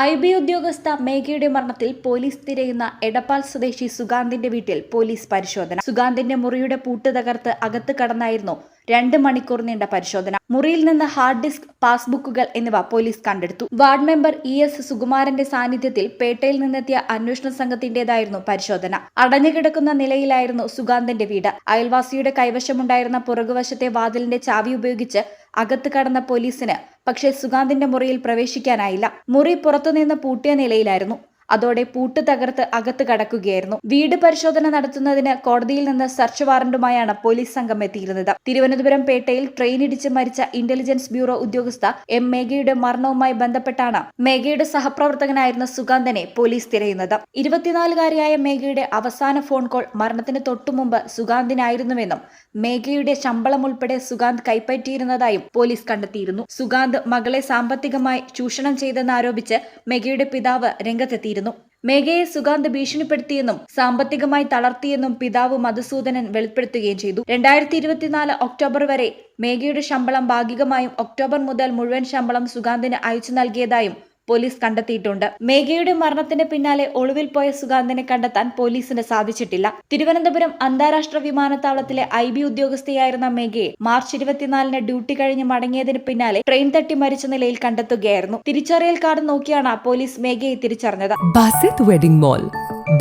I B ഉദ്യോഗസ്ഥ മേഘയുടെ മരണത്തിൽ police തിരയുന്ന എടപ്പാൾ സ്വദേശി സുഗാന്തിന്റെ വീട്ടിൽ പോലീസ് പരിശോധന. സുഗാന്തിന്റെ മുറിയുടെ പൂട്ട് തകർത്ത് അകത്ത് കടന്നായിരുന്നു രണ്ട് മണിക്കൂർ നീണ്ട പരിശോധന. മുറിയിൽ നിന്ന് ഹാർഡ് ഡിസ്ക് പാസ്ബുക്കുകൾ എന്നിവ പോലീസ് കണ്ടെടുത്തു. വാർഡ് മെമ്പർ ഇ എസ് സുകുമാരന്റെ സാന്നിധ്യത്തിൽ പേട്ടയിൽ നിന്നെത്തിയ അന്വേഷണ സംഘത്തിന്റേതായിരുന്നു പരിശോധന. അടഞ്ഞുകിടക്കുന്ന നിലയിലായിരുന്നു സുഗാന്തന്റെ വീട്. അയൽവാസിയുടെ കൈവശമുണ്ടായിരുന്ന പുറകുവശത്തെ വാതിലിന്റെ ചാവി ഉപയോഗിച്ച് അകത്ത് കടന്ന പോലീസിന് പക്ഷേ സുഗാന്തിന്റെ മുറിയിൽ പ്രവേശിക്കാനായില്ല. മുറി പുറത്തുനിന്ന് പൂട്ടിയ നിലയിലായിരുന്നു. അതോടെ പൂട്ട് തകർത്ത് അകത്ത് കടക്കുകയായിരുന്നു. വീട് പരിശോധന നടത്തുന്നതിന് കോടതിയിൽ നിന്ന് സെർച്ച് വാറന്റുമായാണ് പോലീസ് സംഘം എത്തിയിരുന്നത്. തിരുവനന്തപുരം പേട്ടയിൽ ട്രെയിൻ ഇടിച്ച് മരിച്ച ഇന്റലിജൻസ് ബ്യൂറോ ഉദ്യോഗസ്ഥ എം മേഘയുടെ മരണവുമായി ബന്ധപ്പെട്ടാണ് മേഘയുടെ സഹപ്രവർത്തകനായിരുന്ന സുഗാന്തനെ പോലീസ് തിരയുന്നത്. ഇരുപത്തിനാലുകാരിയായ മേഘയുടെ അവസാന ഫോൺ കോൾ മരണത്തിന് തൊട്ടുമുമ്പ് സുഗാന്തിനായിരുന്നുവെന്നും മേഘയുടെ ശമ്പളം ഉൾപ്പെടെ സുഗാന്ത് കൈപ്പറ്റിയിരുന്നതായും പോലീസ് കണ്ടെത്തിയിരുന്നു. സുഗാന്ത് മകളെ സാമ്പത്തികമായി ചൂഷണം ചെയ്തെന്നാരോപിച്ച് മേഘയുടെ പിതാവ് രംഗത്തെത്തിയിരുന്നു. മേഘയെ സുഗാന്ത് ഭീഷണിപ്പെടുത്തിയെന്നും സാമ്പത്തികമായി തളർത്തിയെന്നും പിതാവ് മധുസൂദനൻ വെളിപ്പെടുത്തുകയും ചെയ്തു. രണ്ടായിരത്തി ഇരുപത്തിനാല് ഒക്ടോബർ വരെ മേഘയുടെ ശമ്പളം ഭാഗികമായും ഒക്ടോബർ മുതൽ മുഴുവൻ ശമ്പളം സുഗാന്തിന് അയച്ചു നൽകിയതായും പോലീസ് കണ്ടെത്തിയിട്ടുണ്ട്. മേഘയുടെ മരണത്തിന് പിന്നാലെ ഒളിവിൽ പോയ സുഗാന്തിനെ കണ്ടെത്താൻ പോലീസിന് സാധിച്ചിട്ടില്ല. തിരുവനന്തപുരം അന്താരാഷ്ട്ര വിമാനത്താവളത്തിലെ ഐ ബി ഉദ്യോഗസ്ഥയായിരുന്ന മേഘയെ മാർച്ച് ഇരുപത്തിനാലിന് ഡ്യൂട്ടി കഴിഞ്ഞ് മടങ്ങിയതിന് പിന്നാലെ ട്രെയിൻ തട്ടി മരിച്ച നിലയിൽ കണ്ടെത്തുകയായിരുന്നു. തിരിച്ചറിയൽ കാർഡ് നോക്കിയാണ് പോലീസ് മേഘയെ തിരിച്ചറിഞ്ഞത്. Basith wedding mall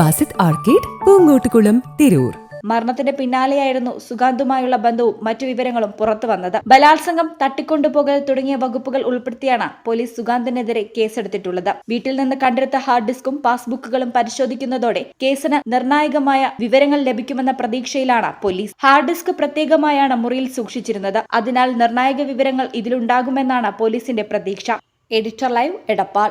Basith arcade Poongottukulam Tirur. മരണത്തിന്റെ പിന്നാലെയായിരുന്നു സുഗാന്തുമായുള്ള ബന്ധവും മറ്റു വിവരങ്ങളും പുറത്തു വന്നത്. ബലാത്സംഗം തട്ടിക്കൊണ്ടുപോകൽ തുടങ്ങിയ വകുപ്പുകൾ ഉൾപ്പെടുത്തിയാണ് പോലീസ് സുഗാന്തിനെതിരെ കേസെടുത്തിട്ടുള്ളത്. വീട്ടിൽ നിന്ന് കണ്ടെടുത്ത ഹാർഡ് ഡിസ്കും പാസ്ബുക്കുകളും പരിശോധിക്കുന്നതോടെ കേസിന് നിർണായകമായ വിവരങ്ങൾ ലഭിക്കുമെന്ന പ്രതീക്ഷയിലാണ് പോലീസ്. ഹാർഡ് ഡിസ്ക് പ്രത്യേകമായാണ് മുറിയിൽ സൂക്ഷിച്ചിരുന്നത്. അതിനാൽ നിർണായക വിവരങ്ങൾ ഇതിലുണ്ടാകുമെന്നാണ് പോലീസിന്റെ പ്രതീക്ഷ. Editor live Edappal.